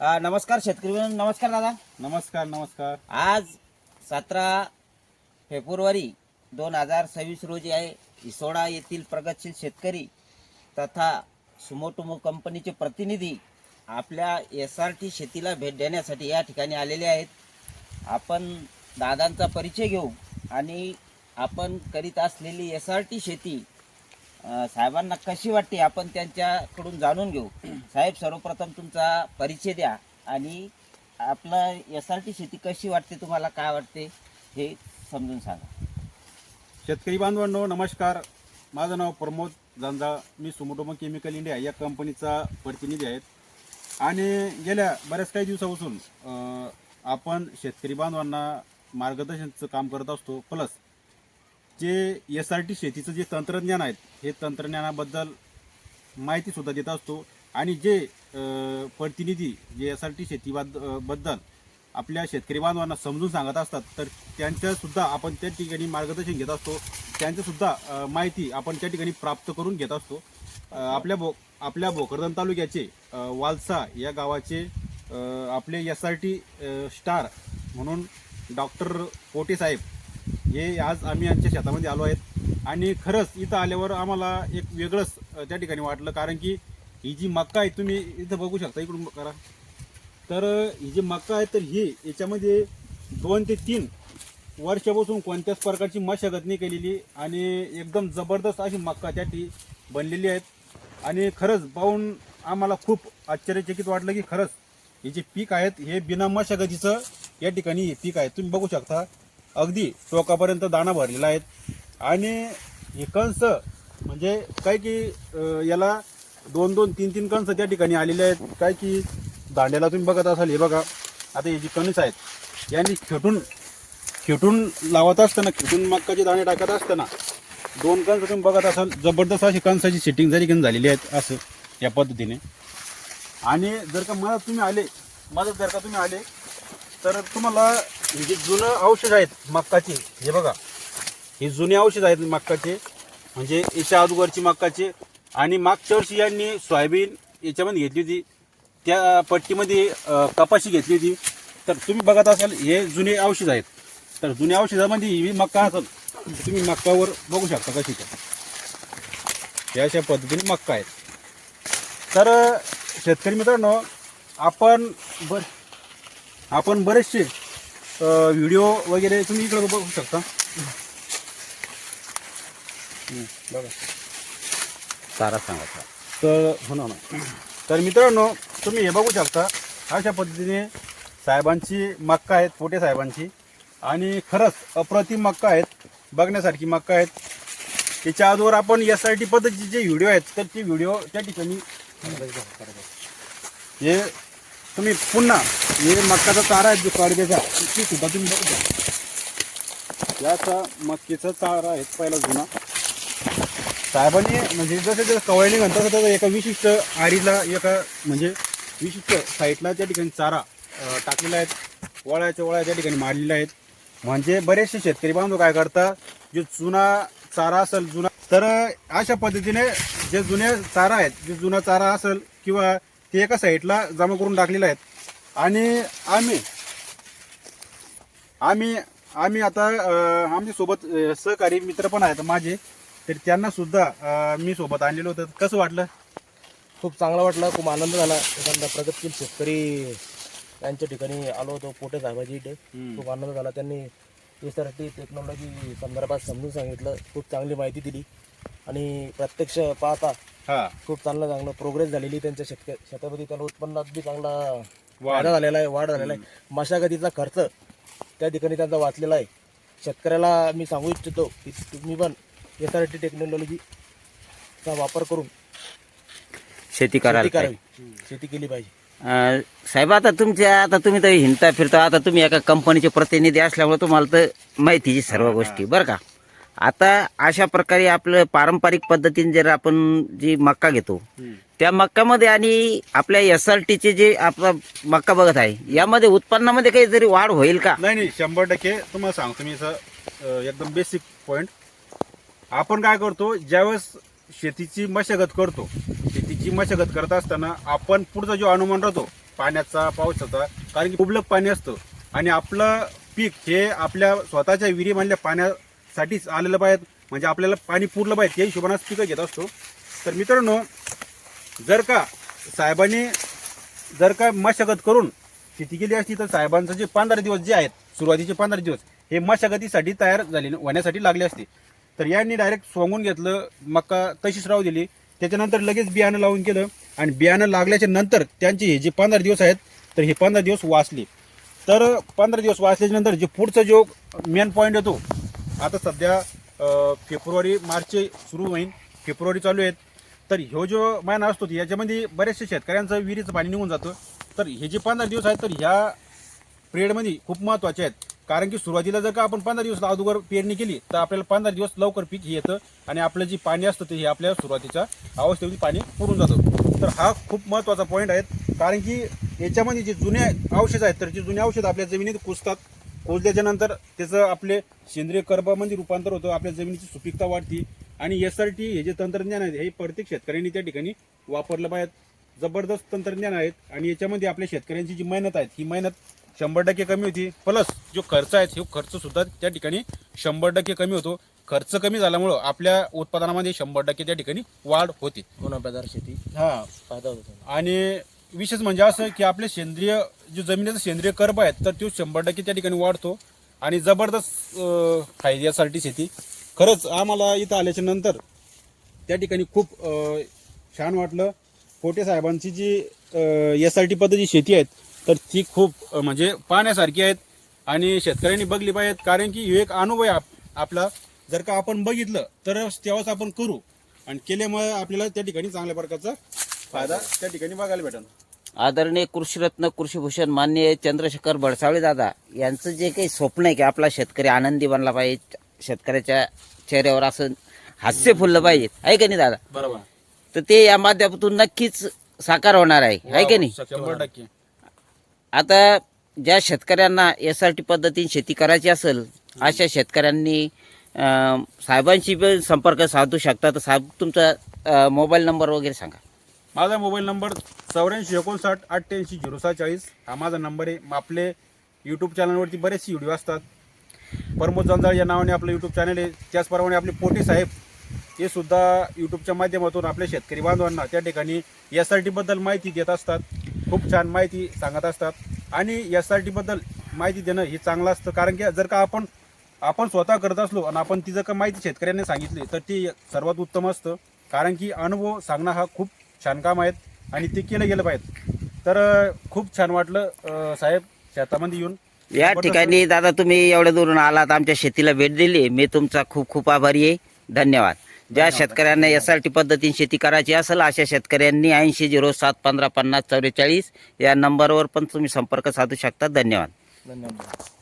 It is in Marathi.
अ, नमस्कार शेतकरी बंधू, नमस्कार दादा. नमस्कार नमस्कार. आज सतरा फेब्रुवारी दोन हजार सव्वीस रोजी आहे. इसोडा येथील प्रगतशील शेतकरी तथा सुमोटोमो कंपनीचे प्रतिनिधी आपल्या एस आर टी शेतीला भेट देण्यासाठी या ठिकाणी आलेले आहेत. आपण दादांचा परिचय घेऊ आणि आपण करीत असलेली एस आर टी शेती साहेबांना कशी वाटते आपण त्यांच्याकडून जाणून घेऊ. साहेब सर्वप्रथम तुमचा परिचय द्या आणि आपलं एस आर टी शेती कशी वाटते तुम्हाला काय वाटते हे समजून सांगा. शेतकरी बांधवांनो नमस्कार. माझं नाव प्रमोद जांजा. मी सुमोटोमो केमिकल इंडिया या कंपनीचा प्रतिनिधी आहेत आणि गेल्या बऱ्याच काही दिवसापासून आपण शेतकरी बांधवांना मार्गदर्शनचं काम करत असतो. प्लस जे एस आर टी शेतीचं जे तंत्रज्ञान आहे हे तंत्रज्ञानाबद्दल माहितीसुद्धा देत असतो. आणि जे प्रतिनिधी जे एस आर टी शेतीबद्दबद्दल आपल्या शेतकरी बांधवांना समजून सांगत असतात तर त्यांच्यासुद्धा आपण त्या ठिकाणी मार्गदर्शन घेत असतो. त्यांच्यासुद्धा माहिती आपण त्या ठिकाणी प्राप्त करून घेत असतो. आपल्या भो आपल्या भोकरदन तालुक्याचे वालसा या गावाचे आपले एस आर टी स्टार म्हणून डॉक्टर पोटे साहेब हे आज आम्ही यांच्या शेतामध्ये आलो आहेत. आणि खरंच इथं आल्यावर आम्हाला एक वेगळंच त्या ठिकाणी वाटलं. कारण की ही जी मक्का आहे तुम्ही इथं बघू शकता इकडून करा. तर ही जी मक्का आहे तर ही याच्यामध्ये दोन ते तीन वर्षापासून कोणत्याच प्रकारची मशागत नाही केलेली आणि एकदम जबरदस्त अशी मक्का त्या ठी बनलेली आहेत. आणि खरंच पाहून आम्हाला खूप आश्चर्यचकित वाटलं की खरंच हे जे पीक आहेत हे बिना मशागतीचं या ठिकाणी पीक आहे. तुम्ही बघू शकता अगदी टोकापर्यंत दाणा भरलेला आहेत. आणि हे कंस म्हणजे काय की याला दोन दोन तीन तीन कंस त्या ठिकाणी आलेले आहेत. काय की दांड्याला तुम्ही बघत असाल हे बघा. आता हे जी कणस आहेत यांनी खेटून खेटून लावत असताना खेटून मक्काचे दाणे टाकत असताना दोन कंस तुम्ही बघत असाल जबरदस्त अशी कंसाची सेटिंग जरी घेऊन झालेली आहेत असं या पद्धतीने. आणि जर का मधात तुम्ही आले मदत जर का तुम्ही आले तर तुम्हाला हे जे जुनं औषध आहेत मक्काचे हे बघा. हे जुने औषध आहेत मक्काचे म्हणजे याच्या अगोदरची मक्काचे. आणि मागच्या वर्षी यांनी सोयाबीन याच्यामध्ये घेतली होती. त्या पट्टीमध्ये कपाशी घेतली होती. तर तुम्ही बघत असाल हे जुने औषध आहेत. तर जुन्या औषधामध्ये ही मक्का असेल तुम्ही मक्कावर बघू शकता कशी त्या या अशा पद्धतीने मक्का आहेत. तर शेतकरी मित्रांनो आपण बर आपण बरेचसे व्हिडिओ वगैरे तुम्ही इकडे बघू शकता. हं, बघा. सारा सांगा तर हो ना ना. तर मित्रांनो तुम्ही हे बघू शकता अशा पद्धतीने साहेबांची मक्का आहेत पोटे साहेबांची. आणि खरंच अप्रतिम मक्का आहेत बघण्यासारखी मक्का आहेत. त्याच्या अगोदर आपण एस आय टी पद्धतीचे जे व्हिडिओ आहेत तर ते व्हिडिओ त्या ठिकाणी हे तुम्ही पुन्हा हे मक्काचा चारा आहे जो कडब्याचा ती सुद्धा तुम्ही बघू याचा मक्कीचा चारा आहे पहिला जुना. साहेबांनी म्हणजे जसं जसं कवळणी म्हणतात तसं एका विशिष्ट आरीला एका म्हणजे विशिष्ट साईटला त्या ठिकाणी चारा टाकलेला आहेत वळ्याच्या वळ्या त्या ठिकाणी मारलेल्या आहेत. म्हणजे बरेचसे शेतकरी बांधव काय करतात जे जुना चारा असेल जुना तर अशा पद्धतीने जे जुने चारा आहेत जे जुना चारा असेल किंवा ते एका साईडला जमा करून टाकलेले आहेत. आणि आम्ही आम्ही आम्ही आता अं, आमच्यासोबत अं, सहकारी मित्र पण आहेत माझे. तर त्यांना सुद्धा मी सोबत आणलेलं होतं. कसं वाटलं? खूप चांगला वाटला. खूप आनंद झाला. एखादा प्रगतशील शेतकरी यांच्या ठिकाणी आलो होतो. पोटे साहेबाजी इथे. खूप आनंद झाला. त्यांनी एसआरटी टेक्नॉलॉजी संदर्भात समजून सांगितलं. खूप चांगली माहिती दिली. आणि प्रत्यक्ष पाहता खूप चांगलं चांगलं प्रोग्रेस झालेली त्यांच्या शेतक शेतामध्ये त्याला उत्पन्नात बी चांगला वाढ. फायदा झालेला आहे वाढ झालेला आहे. मशागतीचा खर्च त्या ठिकाणी त्यांचा वाचलेला आहे. शेतकऱ्याला मी सांगू इच्छितो की तुम्ही पण एस आर टी टेक्नॉलॉजीचा वापर करून शेती करावी. शेती केली पाहिजे. साहेब आता तुमच्या आता तुम्ही तर हिंडता फिरता आता तुम्ही एका कंपनीचे प्रतिनिधी असल्यामुळे तुम्हाला तर माहितीची सर्व गोष्टी बरं का? आता अशा प्रकारे आपलं पारंपरिक पद्धतीने जर आपण जी मक्का घेतो. त्या मक्कामध्ये आणि आपल्या एस आर टीचे जे आपला मक्का बघत आहे यामध्ये उत्पन्नामध्ये काही जरी वाढ होईल का? नाही नाही शंभर टक्के तुम्हाला सांगतो मी असं अं, एकदम बेसिक पॉइंट आपण काय करतो ज्यावेळेस शेतीची मशागत करतो शेतीची मशागत करत असताना आपण पुढचा जो अनुमान राहतो पाण्याचा पावसाचा कारण की मुबलक पाणी असतं. आणि आपलं पीक हे आपल्या स्वतःच्या विहिरीमधल्या साठीच आलेलं पाहिजे म्हणजे आपल्याला पाणी पुरलं पाहिजे या हिशोबानं पिकं घेत असतो. तर मित्रांनो जर का साहेबांनी जर का मशागत करून शेती केली असती तर साहेबांचं जे पंधरा दिवस जे आहेत सुरुवातीचे पंधरा दिवस हे मशागतीसाठी तयार झाले होण्यासाठी लागले असते. तर यांनी डायरेक्ट सोंगून घेतलं मका तशीच राहू दिली. त्याच्यानंतर लगेच बियाणं लावून केलं. आणि बियाणं लागल्याच्या नंतर त्यांचे हे जे पंधरा दिवस आहेत तर हे पंधरा दिवस वाचले. तर पंधरा दिवस वाचल्याच्यानंतर जे पुढचा जो मेन पॉईंट येतो आता सध्या फेब्रुवारी मार्च सुरू होईल फेब्रुवारी चालू आहेत. तर ह्यो जो महिना असतो याच्यामध्ये बऱ्याचशा शेतकऱ्यांचं विहिरीचं पाणी निघून जातं. तर हे जे पंधरा दिवस आहेत तर ह्या पिरियडमध्ये खूप महत्त्वाचे आहेत. कारण की सुरुवातीला जर का आपण पंधरा दिवस अगोदर पेरणी केली तर आपल्याला पंधरा दिवस लवकर पीक येतं आणि आपलं जे पाणी असतं ते हे आपल्या सुरुवातीच्या अवस्थेमध्ये पाणी पुरून जातं. तर हा खूप महत्त्वाचा पॉईंट आहे. कारण की याच्यामध्ये जे जुने औषध आहेत तर जे जुने औषध आपल्या जमिनीत कुसतात कुजल्याच्या नंतर त्याचं आपले सेंद्रिय कर्बामध्ये रूपांतर होतं आपल्या जमिनीची सुपीकता वाढते आणि एस आर टी हे जे तंत्रज्ञान आहे हे प्रत्येक शेतकऱ्यांनी त्या ठिकाणी वापरलं पाहिजे जबरदस्त तंत्रज्ञान आहेत आणि याच्यामध्ये आपल्या शेतकऱ्यांची जी मेहनत आहे ही मेहनत शंभर टक्के कमी होती. प्लस जो खर्च आहे तो खर्च सुद्धा त्या ठिकाणी शंभर टक्के कमी होतो. खर्च कमी झाल्यामुळं आपल्या उत्पादनामध्ये शंभर टक्के त्या ठिकाणी वाढ होते. होणापेदार शेती. हा. फायदा होतो आणि विशेष म्हणजे असं की आपले सेंद्रिय जो जमिनीचा सेंद्रिय कर्ब आहेत तर तो शंभर टक्के त्या ठिकाणी वाढतो. आणि जबरदस्त फायद्यासाठी शेती. खरंच आम्हाला इथं आल्याच्यानंतर त्या ठिकाणी खूप छान वाटलं. कोटे साहेबांची जी एस आर टी पद्धती शेती आहेत तर ती खूप म्हणजे पाहण्यासारखी आहेत. आणि शेतकऱ्यांनी बघली पाहिजेत कारण की एक अनुभव आहे आप- आपला. जर का आपण बघितलं तर तेव्हाच आपण करू. आणि केल्यामुळे आपल्याला त्या ठिकाणी चांगल्या प्रकारचा फायदा त्या ठिकाणी बघायला भेटेल आदरणीय कृषीरत्न कृषीभूषण मान्य चंद्रशेखर बडसावळे दादा यांचं जे काही स्वप्न आहे की आपला शेतकरी आनंदी बनला पाहिजे शेतकऱ्याच्या चेहऱ्यावर असं हास्य फुललं पाहिजे. आहे का नाही दादा? बरोबर. तर ते या माध्यमातून नक्कीच साकार होणार आहे. आहे का नाही? शंभर टक्के. आता ज्या शेतकऱ्यांना एस आर टी पद्धतीने शेती करायची असेल अशा शेतकऱ्यांनी अं, साहेबांशी पण संपर्क साधू शकता. तर साहेब तुमचा अं, मोबाईल नंबर वगैरे सांगा. माझा मोबाईल नंबर चौऱ्याऐंशी एकोणसाठ अठ्ठ्याऐंशी झिरो सहा चाळीस हा माझा नंबर आहे. मग आपले यूट्यूब चॅनलवरती बरेचसे व्हिडिओ असतात. प्रमोद जंजाळ या नावाने आपलं यूट्यूब चॅनल आहे. त्याचप्रमाणे आपले पोटे साहेब हे सुद्धा यूट्यूबच्या माध्यमातून आपल्या शेतकरी बांधवांना त्या ठिकाणी एस आर टीबद्दल माहिती देत असतात. खूप छान माहिती सांगत असतात. आणि एस आर टीबद्दल माहिती देणं हे चांगलं असतं. कारण की जर का आपण आपण स्वतः करत असलो आणि आपण ती जर का माहिती शेतकऱ्यांनी सांगितली तर ती सर्वात उत्तम असतं. कारण की अनुभव सांगणं हा खूप छान काम आहेत आणि ते केलं गेलं पाहिजे. तर खूप छान वाटलं अं, साहेब शेतामध्ये येऊन. या ठिकाणी दादा तुम्ही एवढ्या दूरून आलात आमच्या शेतीला भेट दिली. मी तुमचा खूप खूप आभारी आहे. धन्यवाद. ज्या शेतकऱ्यांना एस आर टी पद्धतीने शेती करायची असेल अशा शेतकऱ्यांनी ऐंशी झिरो सात पंधरा पन्नास चौवेचाळीस या नंबरवर पण तुम्ही संपर्क साधू शकता. धन्यवाद. धन्यवाद.